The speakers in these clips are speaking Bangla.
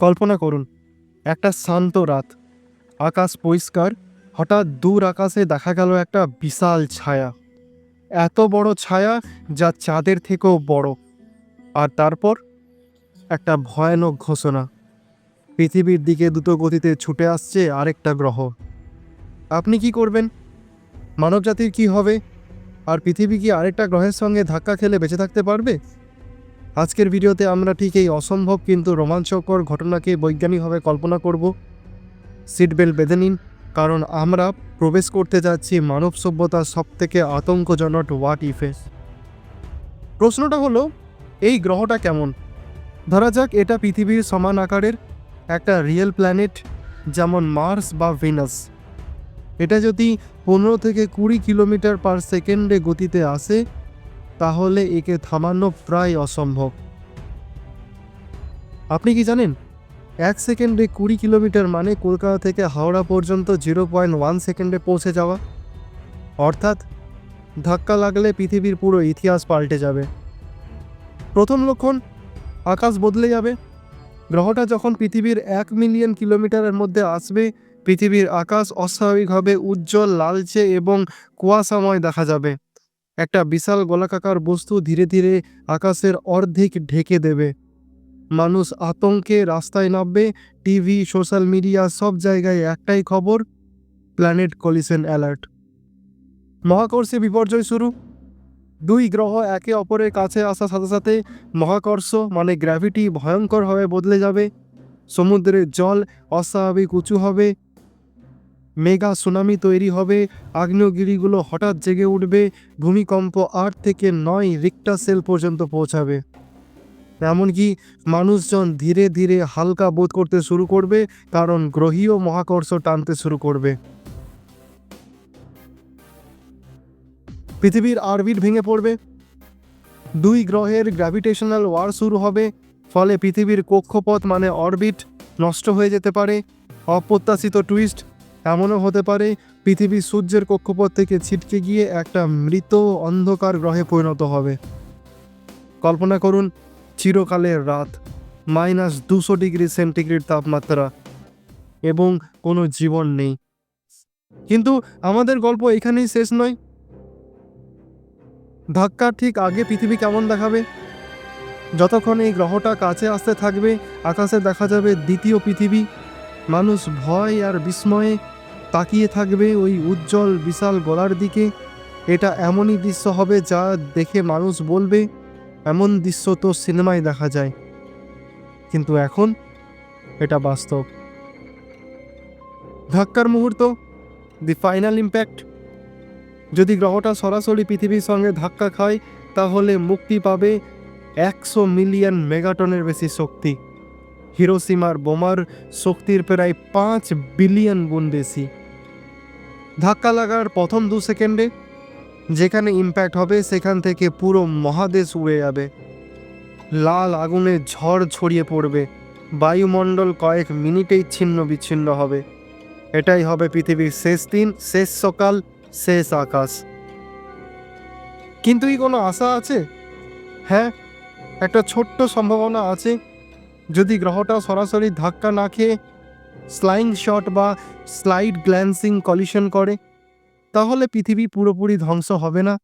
কল্পনা করুন, একটা শান্ত রাত। আকাশ পরিষ্কার, হঠাৎ দূর আকাশে দেখা গেল একটা বিশাল ছায়া। এত বড় ছায়া যা চাঁদের থেকেও বড়। আর তারপর একটা ভয়ানক ঘোষণা। পৃথিবীর দিকে দ্রুত গতিতে ছুটে আসছে আরেকটা গ্রহ। আপনি কি করবেন? মানবজাতির কি হবে? আর পৃথিবী কি আরেকটা গ্রহের সঙ্গে ধাক্কা খেলে বেঁচে থাকতে পারবে? আজকের ভিডিওতে আমরা ঠিক এই অসম্ভব কিন্তু রোমাঞ্চকর ঘটনাকে বৈজ্ঞানিকভাবে কল্পনা করব। সিট বেল্ট বেঁধে নিন, কারণ আমরা প্রবেশ করতে যাচ্ছি মানব সভ্যতার সবথেকে আতঙ্কজনক ওয়াট ইফে প্রশ্নটা হলো, এই গ্রহটা কেমন? ধরা যাক এটা পৃথিবীর সমান আকারের একটা রিয়েল প্ল্যানেট যেমন মার্স বা ভিনাস এটা যদি পনেরো থেকে কুড়ি কিলোমিটার পার সেকেন্ডে গতিতে আসে তাহলে একে থামানো প্রায় অসম্ভব। আপনি কি জানেন, এক সেকেন্ডে কুড়ি কিলোমিটার মানে কলকাতা থেকে হাওড়া পর্যন্ত জিরো পয়েন্ট ওয়ান সেকেন্ডে পৌঁছে যাওয়া? অর্থাৎ, ধাক্কা লাগলে পৃথিবীর পুরো ইতিহাস পাল্টে যাবে। প্রথম লক্ষণ, আকাশ বদলে যাবে। গ্রহটা যখন পৃথিবীর এক মিলিয়ন কিলোমিটারের মধ্যে আসবে, পৃথিবীর আকাশ অস্বাভাবিকভাবে উজ্জ্বল, লালচে এবং কুয়াশাময় দেখা যাবে। একটা বিশাল গোলাকাকার বস্তু ধীরে ধীরে আকাশের অর্ধেক ঢেকে দেবে। মানুষ আতঙ্কে রাস্তায় নামবে, টিভি, সোশ্যাল মিডিয়া সব জায়গায় একটাই খবর, প্ল্যানেট কলিশন অ্যালার্ট। মহাকর্ষে বিপর্যয় শুরু। দুই গ্রহ একে অপরের কাছে আসার সাথে সাথে মহাকর্ষ মানে গ্র্যাভিটি ভয়ঙ্করভাবে বদলে যাবে। সমুদ্রের জল অস্বাভাবিক উঁচু হবে। মেগা সুনামি তৈরি হবে, আগ্নেয়গিরিগুলো হঠাৎ জেগে উঠবে, ভূমিকম্প আট থেকে নয় রিক্টা সেল পর্যন্ত পৌঁছাবে। এমনকি মানুষজন ধীরে ধীরে হালকা বোধ করতে শুরু করবে, কারণ গ্রহীয় মহাকর্ষ টানতে শুরু করবে। পৃথিবীর আরবিট ভেঙে পড়বে। দুই গ্রহের গ্র্যাভিটেশনাল ওয়ার শুরু হবে, ফলে পৃথিবীর কক্ষপথ মানে অরবিট নষ্ট হয়ে যেতে পারে। অপ্রত্যাশিত টুইস্ট এমনও হতে পারে পৃথিবী সূর্যের কক্ষপথ থেকে ছিটকে গিয়ে একটা মৃত অন্ধকার গ্রহে পরিণত হবে। কল্পনা করুন, চিরকালের রাত, মাইনাস দুশো ডিগ্রি সেন্টিগ্রেড তাপমাত্রা এবং কোনো জীবন নেই। কিন্তু আমাদের গল্প এখানেই শেষ নয়। ধাক্কার ঠিক আগে পৃথিবী কেমন দেখাবে? যতক্ষণ এই গ্রহটা কাছে আসতে থাকবে, আকাশে দেখা যাবে দ্বিতীয় পৃথিবী। মানুষ ভয় আর বিস্ময়ে তাকিয়ে থাকবে ওই উজ্জ্বল, বিশাল গলার দিকে। এটা এমনই দৃশ্য হবে যা দেখে মানুষ বলবে, এমন দৃশ্য তো সিনেমায় দেখা যায়। কিন্তু এখন এটা বাস্তব। ধাক্কার মুহূর্ত দি ফাইনাল ইম্প্যাক্ট যদি গ্রহটা সরাসরি পৃথিবীর সঙ্গে ধাক্কা খায়, তাহলে মুক্তি পাবে একশো মিলিয়ন মেগাটনের বেশি শক্তি। হিরোসীমার বোমার শক্তির প্রায় পাঁচ বিলিয়ন গুণ বেশি। ধাক্কা লাগার প্রথম দু সেকেন্ডে যেখানে ইম্প্যাক্ট হবে, সেখান থেকে পুরো মহাদেশ উড়ে যাবে। লাল আগুনের ঝড় ছড়িয়ে পড়বে। বায়ুমণ্ডল কয়েক মিনিটেই ছিন্ন বিচ্ছিন্ন হবে। এটাই হবে পৃথিবীর শেষ দিন, শেষ সকাল, শেষ আকাশ। কিন্তু কি কোনো আশা আছে? হ্যাঁ একটা ছোট্ট সম্ভাবনা আছে। যদি গ্রহটা সরাসরি ধাক্কা না খেয়ে স্লাইং শট বা স্লাইড গ্ল্যান্সিং কলিশন করে, তাহলে পৃথিবী পুরোপুরি ধ্বংস হবে না।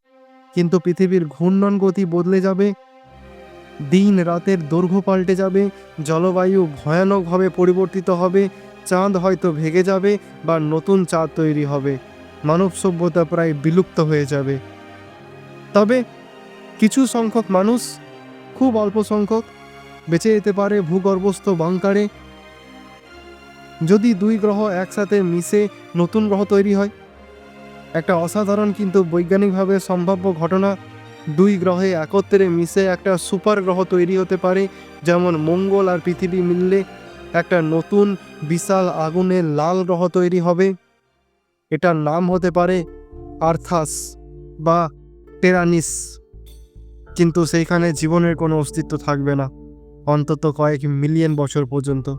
কিন্তু পৃথিবীর ঘূর্ণন গতি বদলে যাবে, দিন রাতের দৈর্ঘ্য পাল্টে যাবে, জলবায়ু ভয়ানকভাবে পরিবর্তিত হবে, চাঁদ হয়তো ভেঙে যাবে বা নতুন চাঁদ তৈরি হবে, মানব সভ্যতা প্রায় বিলুপ্ত হয়ে যাবে। তবে কিছু সংখ্যক মানুষ, খুব অল্প সংখ্যক বেঁচে যেতে পারে ভূগর্ভস্থ বাংকারে। যদি দুই গ্রহ একসাথে মিশে নতুন গ্রহ তৈরি হয়, একটা অসাধারণ কিন্তু বৈজ্ঞানিকভাবে সম্ভাব্য ঘটনা। দুই গ্রহে একত্রে মিশে একটা সুপার গ্রহ তৈরি হতে পারে, যেমন মঙ্গল আর পৃথিবী মিললে একটা নতুন বিশাল আগুনের লাল গ্রহ তৈরি হবে। এটার নাম হতে পারে আর্থাস বা টেরানিস। কিন্তু সেইখানে জীবনের কোনো অস্তিত্ব থাকবে না। অন্তত কয়েক মিলিয়ন বছর পর্যন্ত।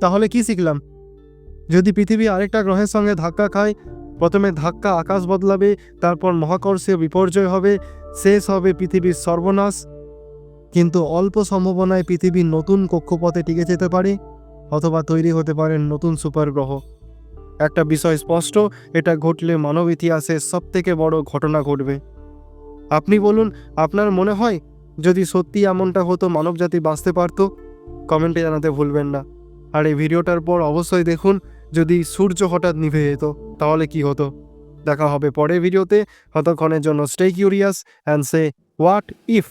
তাহলে কি শিখলাম? যদি পৃথিবী আরেকটা গ্রহের সঙ্গে ধাক্কা খায়, প্রথমে ধাক্কা আকাশ বদলাবে, তারপর মহাকর্ষীয় বিপর্যয় হবে, শেষ হবে পৃথিবীর সর্বনাশ। কিন্তু অল্প সম্ভাবনায় পৃথিবীর নতুন কক্ষপথে টিকে যেতে পারে, অথবা তৈরি হতে পারে নতুন সুপার গ্রহ একটা বিষয় স্পষ্ট, এটা ঘটলে মানব ইতিহাসের সবথেকে বড় ঘটনা ঘটবে। আপনি বলুন, আপনার মনে হয় যদি সত্যি এমনটা হতো, মানবজাতি বাঁচতে পারত, কমেন্টে জানাতে ভুলবেন না। আর এই ভিডিওটার পর অবশ্যই দেখুন, যদি সূর্য হঠাৎ নিভে যেত, তাহলে কি হতো? দেখা হবে পরের ভিডিওতে। হতক্ষণের জন্য stay curious and say what if